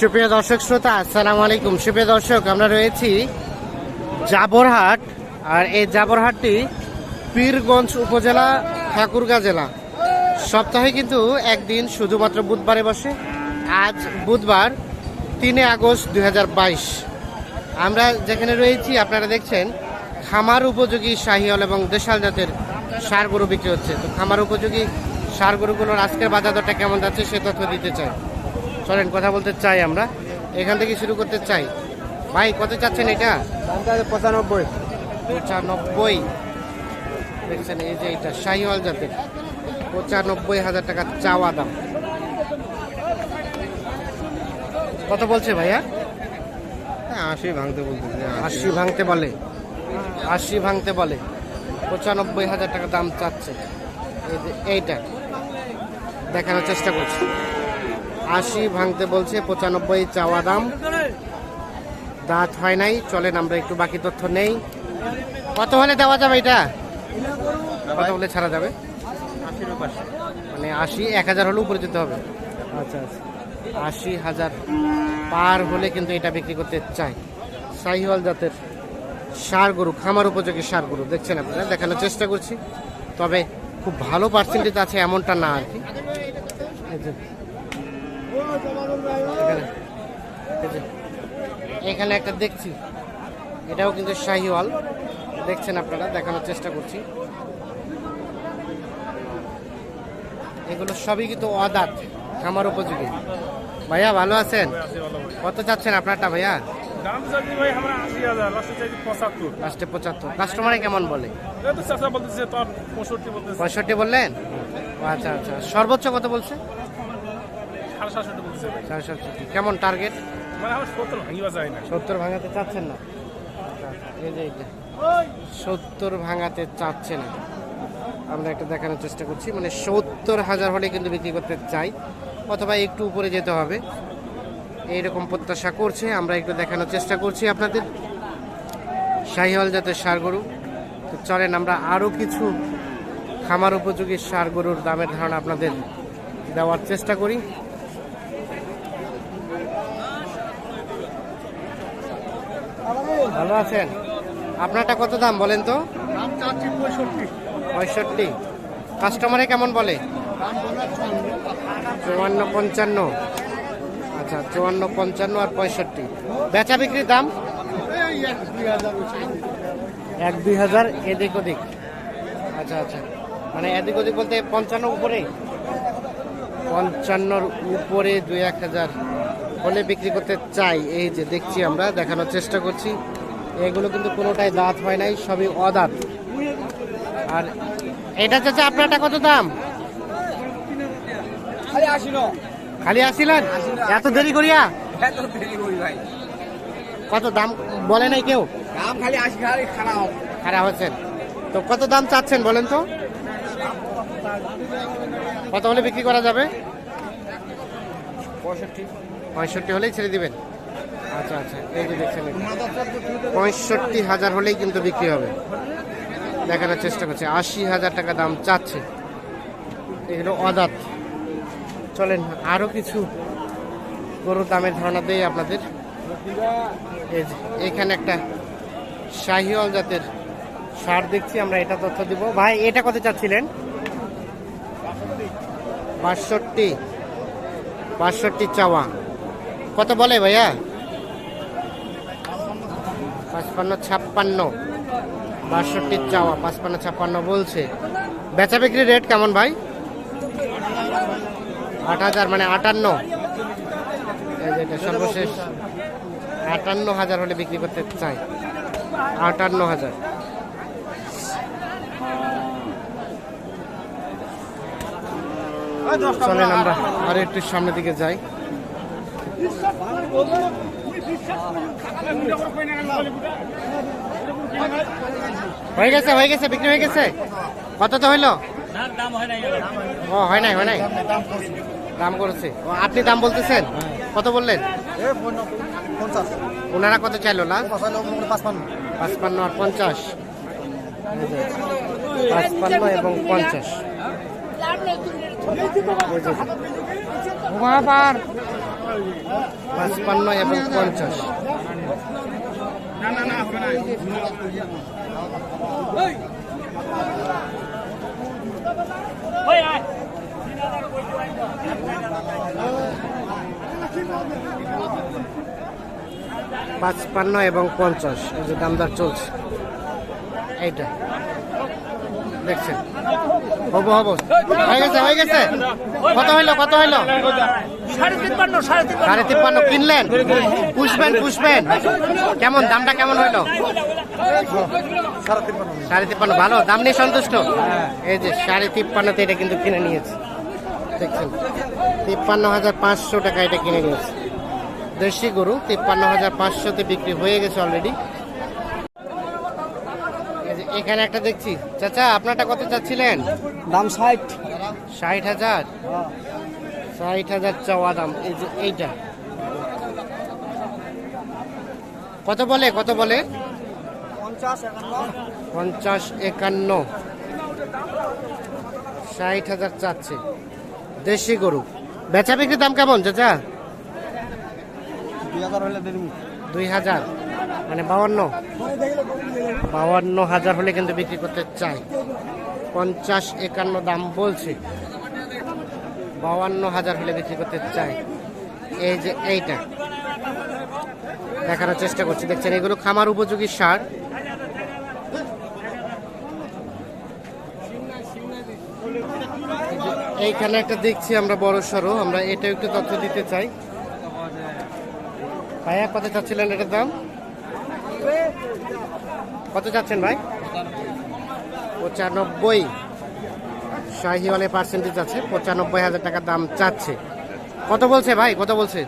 সুপ্রিয় দর্শক শ্রোতা, আসসালামু আলাইকুম। সুপ্রিয় দর্শক, আমরা রয়েছি জাবরহাট, আর এই জাবরহাটটি পীরগঞ্জ উপজেলা, ঠাকুরগাঁ জেলা। সপ্তাহে কিন্তু একদিন শুধুমাত্র বুধবারে বসে, আজ বুধবার, তিনে আগস্ট দু হাজার বাইশ। আমরা যেখানে রয়েছি, আপনারা দেখছেন, খামার উপযোগী শাহিওল এবং দেশাল জাতের সার গরু বিক্রি হচ্ছে। তো খামার উপযোগী সার গরুগুলোর আজকের বাজার দরটা কেমন যাচ্ছে, সে তথ্য দিতে চাই। চলেন কথা বলতে চাই আমরা। এখান থেকে শুরু করতে চাই। ভাই কত চাচ্ছেন এটা? পঁচানব্বই। পঁচানব্বই। দেখছেন এই যে এটা শাহিওয়াল জাতের। পঁচানব্বই হাজার টাকা চাওয়া দাম। কত বলছে ভাইয়া? হ্যাঁ আশি ভাঙতে বলতে আশি ভাঙতে বলে। আশি ভাঙতে বলে। পঁচানব্বই হাজার টাকা দাম চাচ্ছে। এই যে এইটা। দেখানোর চেষ্টা করছি। আশি ভাঙতে বলছে পঁচানব্বই চাওয়া দাম। দাঁত হয় নাই চলেন আমরা একটু বাকি তথ্য নেই। কত হলে দেওয়া যাবে এটা? কত হলে ছাড়া যাবে? মানে আশি এক হাজার হলে উপরে যেতে হবে। আচ্ছা আচ্ছা। আশি হাজার পার হলে কিন্তু এটা বিক্রি করতে চাই। সাহিওয়াল জাতের সার গরু খামার উপযোগী সার গরু। দেখছেন আপনারা দেখানোর চেষ্টা করছি। তবে খুব ভালো পার্সেন্টেজ আছে এমনটা না আর কি। এখানে। একটা দেখছি। এটাও কিন্তু শাহিওয়াল। দেখছেন আপনারা দেখানোর চেষ্টা করছি। এগুলো সবই কিন্তু অদাত খামার উপযোগী। ভাইয়া ভালো আছেন? কত চাচ্ছেন আপনারটা ভাইয়া? লাস্টে পঁচাত্তর। কাস্টমারে কেমন বলে? পঁয়ষট্টি বললেন? আচ্ছা আচ্ছা। সর্বোচ্চ কত বলছে? সাড়ে সাতষট্টি বলতেছে সাড়ে সাতষট্টি কেমন টার্গেট মানে আমার সত্তর ভাঙিবা যায় না। সত্তর ভাঙাতে চাচ্ছেন না? এই যে এইটা সত্তর ভাঙাতে চাচ্ছে না আমরা একটা দেখানোর চেষ্টা করছি। মানে সত্তর হাজার হলে কিন্তু বিক্রি করতে চাই। অথবা একটু উপরে যেতে হবে। এইরকম প্রত্যাশা করছে। আমরা একটু দেখানোর চেষ্টা করছি আপনাদের। শাহিওয়াল জাতের সার গরু। তো চলেন আমরা আরও কিছু খামার উপযোগী সার গরুর দামের ধারণা আপনাদের দেওয়ার চেষ্টা করি। ভালো আছেন? আপনারটা কত দাম বলেন তো? পঁয়ষট্টি। কাস্টমারে কেমন বলে? চুয়ান্ন পঞ্চান্ন। আচ্ছা চুয়ান্ন পঞ্চান্ন আর পঁয়ষট্টি। বেচা বিক্রির দাম? এক দুই হাজার এদিক ওদিক। আচ্ছা আচ্ছা। মানে এদিক ওদিক বলতে পঞ্চান্ন উপরে? পঞ্চান্নর উপরে দুই এক হাজার। হলে বিক্রি করতে চাই। এই যে দেখছি আমরা দেখানোর চেষ্টা করছি। এগুলো কিন্তু কোনোটাই দাঁত হয় নাই সবই অদাঁত। আর এটা চাচা আপনারটা কত দাম? খালি খালি আসিলেন? এত দেরি করিয়া? কত দাম বলে নাই কেউ? দাম খালি খারাপ। খারাপ হচ্ছেন। তো কত দাম চাচ্ছেন বলেন তো? কত হলে বিক্রি করা যাবে? পঁয়ষট্টি। পঁয়ষট্টি হলেই ছেড়ে দিবেন। আচ্ছা আচ্ছা পঁয়ষট্টি হাজার হলেই কিন্তু বিক্রি হবে। দেখানোর চেষ্টা করছে, আশি হাজার টাকা দাম চাচ্ছে। এগুলো অদাত চলেন আরও কিছু গরুর দামের ধারণা দেই আপনাদের। এখানে একটা শাহিওয়াল জাতের সার দেখছি, আমরা এটা তথ্য দিব। ভাই, এটা কত চাচ্ছিলেন? বাষট্টি। বাষট্টি চাওয়া। কত বলে ভাইয়া? পাঁচপান্ন ছাপ্পান্ন। বাষট্টি চাওয়া, পাঁচপান্ন ছাপ্পান্ন বলছে। বেচা বিক্রির রেট কেমন ভাই? আট হাজার মানে আটান্ন। এই যে এটা সর্বশেষ। আটান্ন হাজার হলে বিক্রি করতে চাই। আটান্ন হাজার। চলেন আমরা আরও একটু সামনের দিকে যাই। হয়ে গেছে হয়ে গেছে বিক্রি হয়ে গেছে। কত তো হইল? ও হয় নাই হয় নাই। দাম করেছে। আপনি দাম বলতেছেন? কত বললেন? ওনারা কত চাইলো না? পাঁচপান্ন আর পঞ্চাশ। পাঁচপান্ন এবং পঞ্চাশ। পাঁচপান্ন এবং পঞ্চাশ। পাঁচপান্ন এবং পঞ্চাশ এই যে দামদার চলছে। এইটা। দেখছেন? হব হব। হয়ে গেছে হয়ে গেছে। কত হইল কত হইল? সাড়ে তিপ্পান্ন সাড়ে তিপ্পান্ন। কিনলেন? পুষবেন পুষবেন। কেমন দামটা কেমন হইল? সাড়ে তিপ্পান্ন ভালো। দাম নিয়ে সন্তুষ্ট? এই যে সাড়ে তিপ্পান্নতে এটা কিন্তু কিনে নিয়েছে। দেখছেন? তিপ্পান্ন হাজার পাঁচশো টাকা এটা কিনে নিয়েছে। দেশি গরু তিপ্পান্ন হাজার পাঁচশোতে বিক্রি হয়ে গেছে অলরেডি এখানে একটা দেখছি। চাচা আপনারটা কত চাচ্ছিলেন? দাম ষাট। ষাট হাজার? ষাট হাজার চাওয়া দাম এই যে এইটা। কত বলে কত বলে? পঞ্চাশ একান্ন। ষাট হাজার চাচ্ছে। দেশি গরু। বেচা বিক্রির দাম কেমন চাচা? দুই হাজার হলে দুই হাজার মানে বাউান্ন বাউান্ন হাজার হলে কিন্তু বিক্রি করতে চাই। পঞ্চাশ একান্ন দাম বলছে। বাউান্ন হাজার হলে বিক্রি করতে চাই। এই যে এইটা। দেখানোর চেষ্টা করছি। দেখছেন, এগুলো খামার উপযোগী সার। এইখানে একটা দেখছি আমরা বড় সড়ো। আমরা এটা একটু তথ্য দিতে চাই। ভাইয়া কত চাচ্ছিলেন এটার দাম? কত চাচ্ছেন ভাই? পঁচানব্বই। শাহিওয়ালে পার্সেন্টেজ আছে পঁচানব্বই হাজার টাকার দাম চাচ্ছে। কত বলছে ভাই? কত বলছে?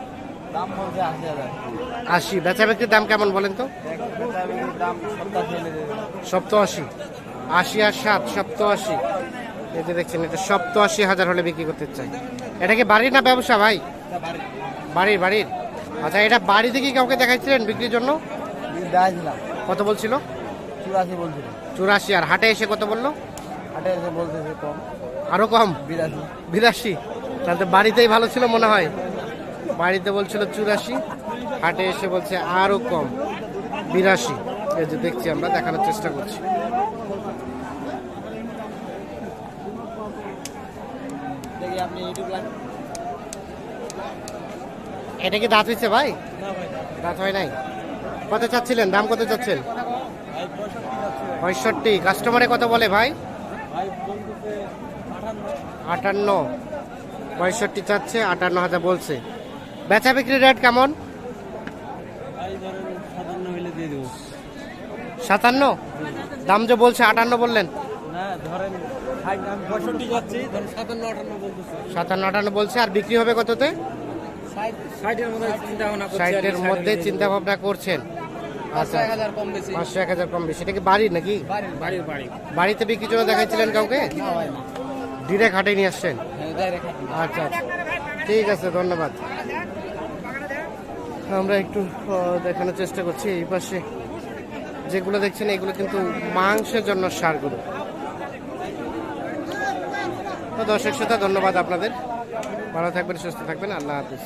আশি বেচা বিক্রির দাম কেমন বলেন তো? হলে সপ্তআশি আশি আর সাত সপ্তআশি এই যে দেখছেন এটা সপ্তআশি হাজার হলে বিক্রি করতে চাই। এটা কি বাড়ির না ব্যবসা ভাই? বাড়ির বাড়ির? আচ্ছা এটা বাড়ি থেকে কাউকে দেখাইছিলেন বিক্রির জন্য? কত বলছিল? চুরাশি বলছিল। চুরাশি আর হাটে এসে কত বলল? হাটে এসে বলতেছে কম। আরও কম? বিরাশি। বিরাশি? তাহলে বাড়িতেই ভালো ছিল মনে হয়। বাড়িতে বলছিল চুরাশি হাটে এসে বলছে আরও কম। বিরাশি। এই যে দেখছি আমরা দেখানোর চেষ্টা করছি। আপনি ইউটিউব এটা কি দাঁত হয়েছে ভাই? দাঁত হয় নাই। কত চাচ্ছিলেন? দাম কত চাচ্ছেন? পঁয়ষট্টি কাস্টমারে কত বলে ভাই? আটান্ন। পঁয়ষট্টি চাচ্ছে আটান্ন হাজার বলছে। বেচা বিক্রি রেট কেমন? সাতান্ন দাম যে বলছে আটান্ন বললেন। সাতান্ন আটান্ন বলছে আর বিক্রি হবে কততে? ষাটের মধ্যে চিন্তা ভাবনা করছেন? আচ্ছা। পাঁচশো এক হাজার কম বেশি। এটা কি নাকি? বাড়িতে দেখাইছিলেন কাউকে? ডিরেক্ট হাটে নিয়ে আসছেন? হ্যাঁ আচ্ছা আচ্ছা। ঠিক আছে ধন্যবাদ। আমরা একটু দেখানোর চেষ্টা করছি। এই পাশে যেগুলো দেখছেন এগুলো কিন্তু মাংসের জন্য সারগুলো। তো দর্শক শ্রোতা ধন্যবাদ আপনাদের। ভালো থাকবেন সুস্থ থাকবেন। আল্লাহ হাফিজ।